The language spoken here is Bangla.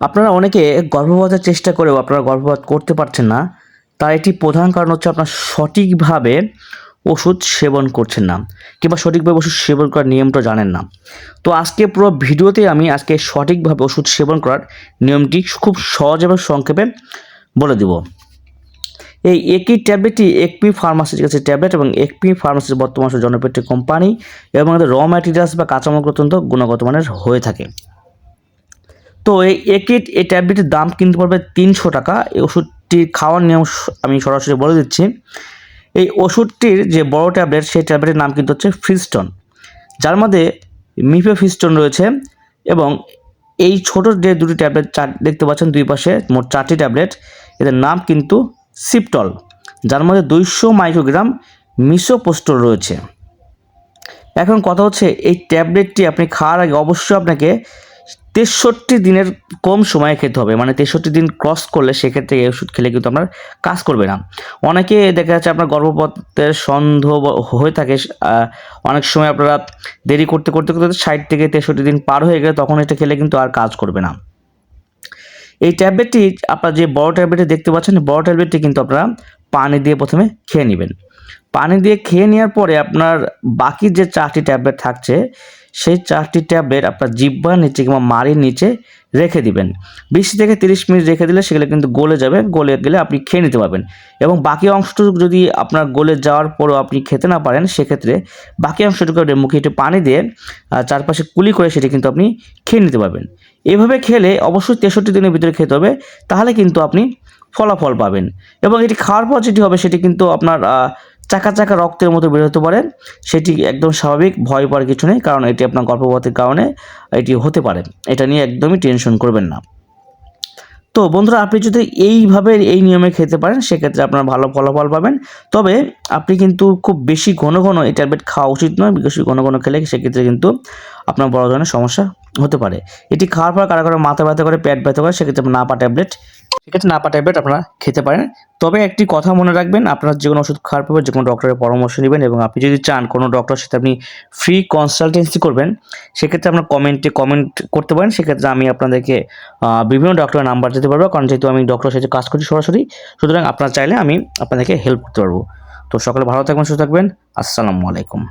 আপনারা অনেকে গর্ভপাতের চেষ্টা করেও আপনারা গর্ভপাত করতে পারছেন না, তার একটি প্রধান কারণ হচ্ছে আপনার সঠিকভাবে ওষুধ সেবন করছেন না, কিংবা সঠিকভাবে ওষুধ সেবন করার নিয়মটা জানেন না। তো আজকে পুরো ভিডিওতে আমি আজকে সঠিকভাবে ওষুধ সেবন করার নিয়মটি খুব সহজ এবং সংক্ষেপে বলে দেব। এই একই ট্যাবলেটটি একপি ফার্মাসির কাছে ট্যাবলেট এবং একপি ফার্মাসির বর্তমান জনপ্রিয় কোম্পানি এবং আমাদের র ম্যাটেরিয়ালস বা কাঁচামাল অত্যন্ত গুণগত মানের হয়ে থাকে। তো এই একিট এই ট্যাবলেটের দাম কিনতে পড়বে তিনশো টাকা। এই ওষুধটি খাওয়ার নিয়ম আমি সরাসরি বলে দিচ্ছি। এই ওষুধটির যে বড় ট্যাবলেট, সেই ট্যাবলেটের নাম কিন্তু হচ্ছে ফ্রিস্টন যার মধ্যে মিফেফিস্টন রয়েছে এবং এই ছোটো যে দুটি ট্যাবলেট, চার, দেখতে পাচ্ছেন দুই পাশে মোট চারটি ট্যাবলেট, এদের নাম কিন্তু সিপটল, যার মধ্যে দুইশো মাইক্রোগ্রাম মিসোপোস্টল রয়েছে। এখন কথা হচ্ছে, এই ট্যাবলেটটি আপনি খাওয়ার আগে অবশ্যই আপনাকে তেষট্টি দিনের কম সময়ে খেতে হবে। মানে তেষট্টি দিন ক্রস করলে সেক্ষেত্রে এই ওষুধ খেলে কিন্তু আপনার কাজ করবে না। অনেকে দেখা যাচ্ছে আপনার গর্ভপাতের সন্দেহ হয়ে থাকে অনেক সময় আপনারা দেরি করতে করতে করতে ষাট থেকে তেষট্টি দিন পার হয়ে গেলে তখন এটা খেলে কিন্তু আর কাজ করবে না। এই ট্যাবলেটটি আপনার যে বড় ট্যাবলেটটি দেখতে পাচ্ছেন, বড় ট্যাবলেটটি কিন্তু আপনারা পানি দিয়ে প্রথমে খেয়ে নেবেন। পানি দিয়ে খেয়ে নেওয়ার পরে আপনার বাকি যে চারটি ট্যাবলেট থাকছে, সেই চারটি ট্যাবলেট আপনার জিব্বার নিচে কিংবা মাড়ির নিচে রেখে দিবেন। বিশ থেকে তিরিশ মিনিট রেখে দিলে সেগুলো কিন্তু গলে যাবে, গলে গেলে আপনি খেয়ে নিতে পারবেন। এবং বাকি অংশটুকু যদি আপনার গলে যাওয়ার পরও আপনি খেতে না পারেন, সেক্ষেত্রে বাকি অংশটুকু মুখে একটু পানি দিয়ে চারপাশে কুলি করে সেটি কিন্তু আপনি খেয়ে নিতে পারবেন। এভাবে খেলে অবশ্যই তেষট্টি দিনের ভিতরে খেতে হবে, তাহলে কিন্তু আপনি ফলাফল পাবেন। এবং এটি খাওয়ার পর যেটি হবে, সেটি কিন্তু আপনার চাকা চাকা রক্তের মতো বের হতে পারে। সেটি একদম স্বাভাবিক, ভয় পাওয়ার কিছু নেই, কারণ এটি আপনার গর্ভপাতের কারণে এটি হতে পারে। এটা নিয়ে একদমই টেনশন করবেন না। তো বন্ধুরা, আপনি যদি এইভাবে এই নিয়মে খেতে পারেন, সেক্ষেত্রে আপনার ভালো ফলাফল পাবেন। তবে আপনি কিন্তু খুব বেশি ঘন ঘন এই ট্যাবলেট খাওয়া উচিত নয়, বেশি ঘন ঘন খেলে সেক্ষেত্রে কিন্তু আপনার বড় ধরনের সমস্যা হতে পারে। এটি খাওয়ার পর কারও কারও মাথা ব্যথা করে, পেট ব্যথা করে, সেক্ষেত্রে নাপা ট্যাবলেট, সেক্ষেত্রে নাপা ট্যাবলেট আপনারা খেতে পারেন। তবে একটি কথা মনে রাখবেন, আপনার যে কোনো ওষুধ খাওয়ার পর, যে কোনো ডক্টরের পরামর্শ নেবেন এবং আপনি যদি চান কোনো ডক্টরের সাথে আপনি ফ্রি কনসালটেন্সি করবেন, সেক্ষেত্রে আপনার কমেন্টে কমেন্ট করতে পারেন। সেক্ষেত্রে আমি আপনাদেরকে বিভিন্ন ডক্টরের নাম্বার দিতে পারব। কারণ যেহেতু আমি ডক্টরের সাথে কাজ করছি সরাসরি, সুতরাং আপনারা চাইলে আমি আপনাদেরকে হেল্প করতে পারব। তো সকলে ভালো থাকবেন, সুস্থ থাকবেন। আসসালামু আলাইকুম।